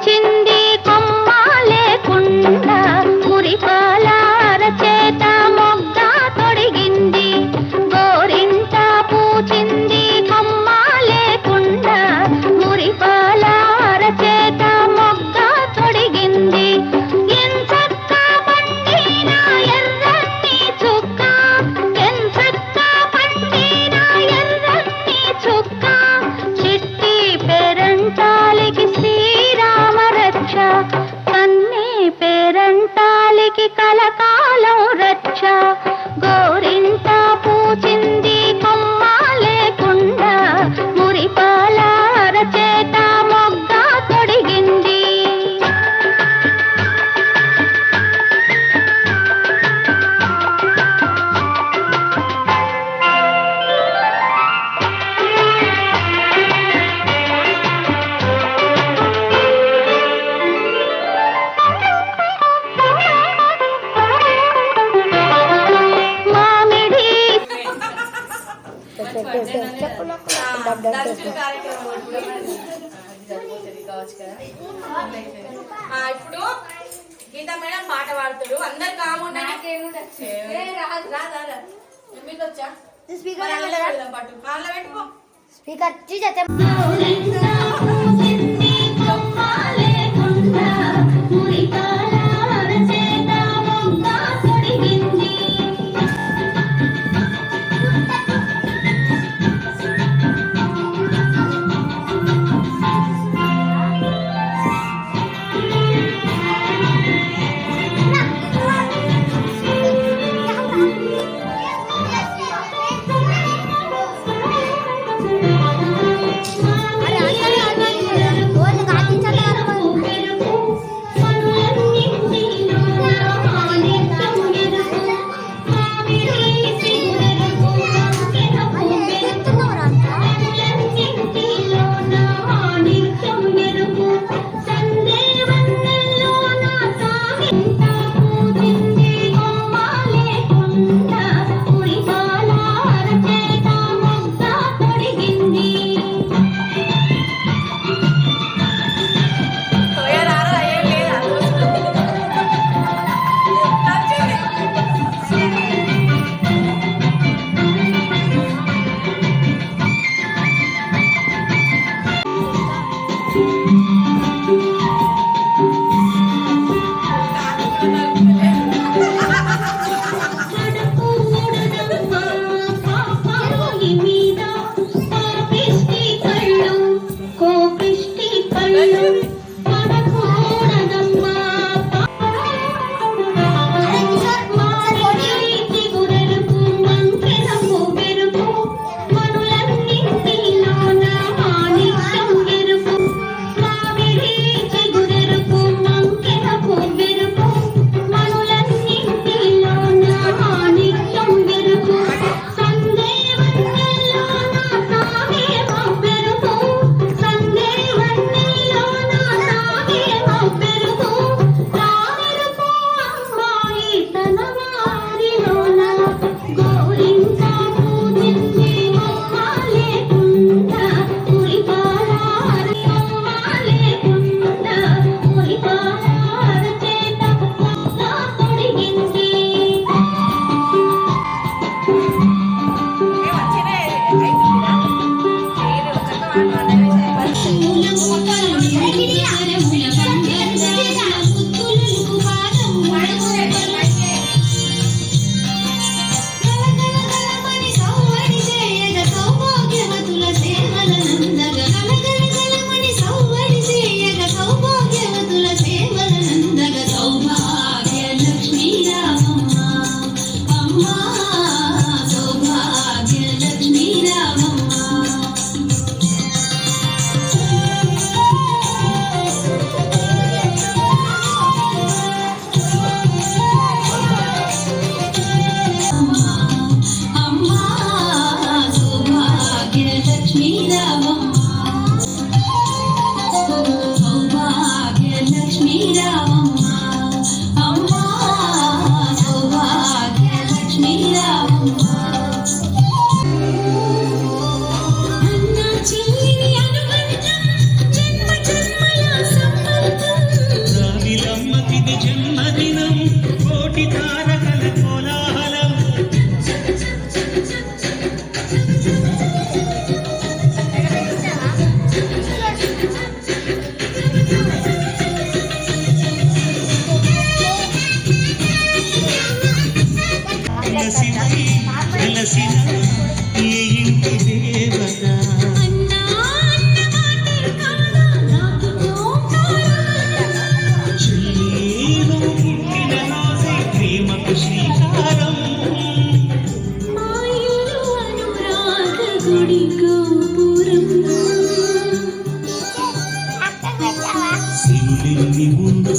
亲的。আশা ఇప్పుడు గీత మేడం పాట పాడుతుడు అందరు కాకుండా స్పీకర్ పట్టు కాళ్ళ పెట్టుకో. స్పీకర్ నీవై వెలసిన ఈ ఇంటి దేవత ప్రేమకు శ్రీకారం అనురాగ గుడి గోపురం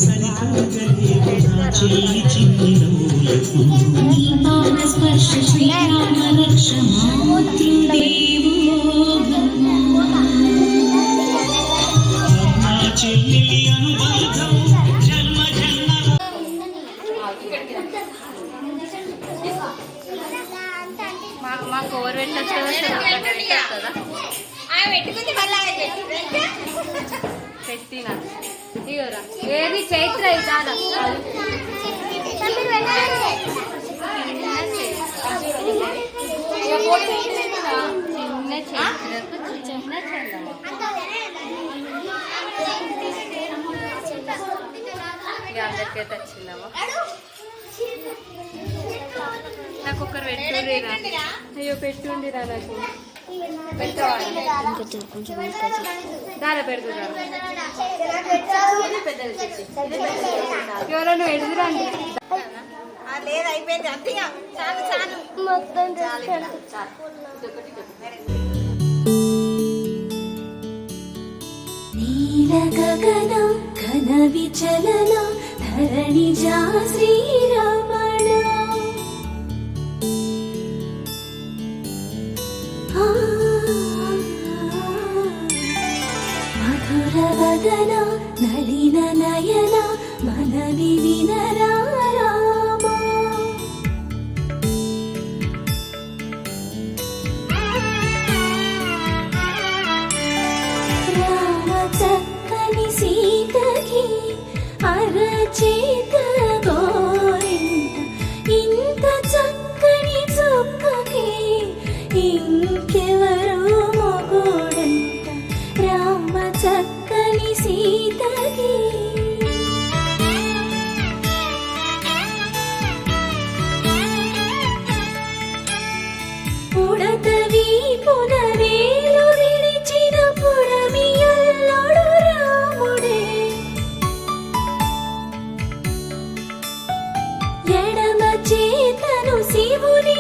సరిపోగలేవు చెయ్యి చిన్ని నవ్వులకు. పెట్టుకుంది మళ్ళీ పెట్టినా. ఇగోరా ఏది చైత్ర ఇదానా చిన్న చైత్రకు చిన్న చందమా ఇక అందరికైతే వచ్చిందమ్మా. నాకు ఒకరు పెట్టుండిరా అయ్యో పెట్టుండిరా నాకు. దారా లేదు అయిపోయింది. అంతేగా చాలు చాలు. నీలగగన ఘన విచలన ధరణిజా శ్రీరమణ ఆ, మధురవదన నళిన నయన మనవి వినరా ఎడమ చేతను శివుని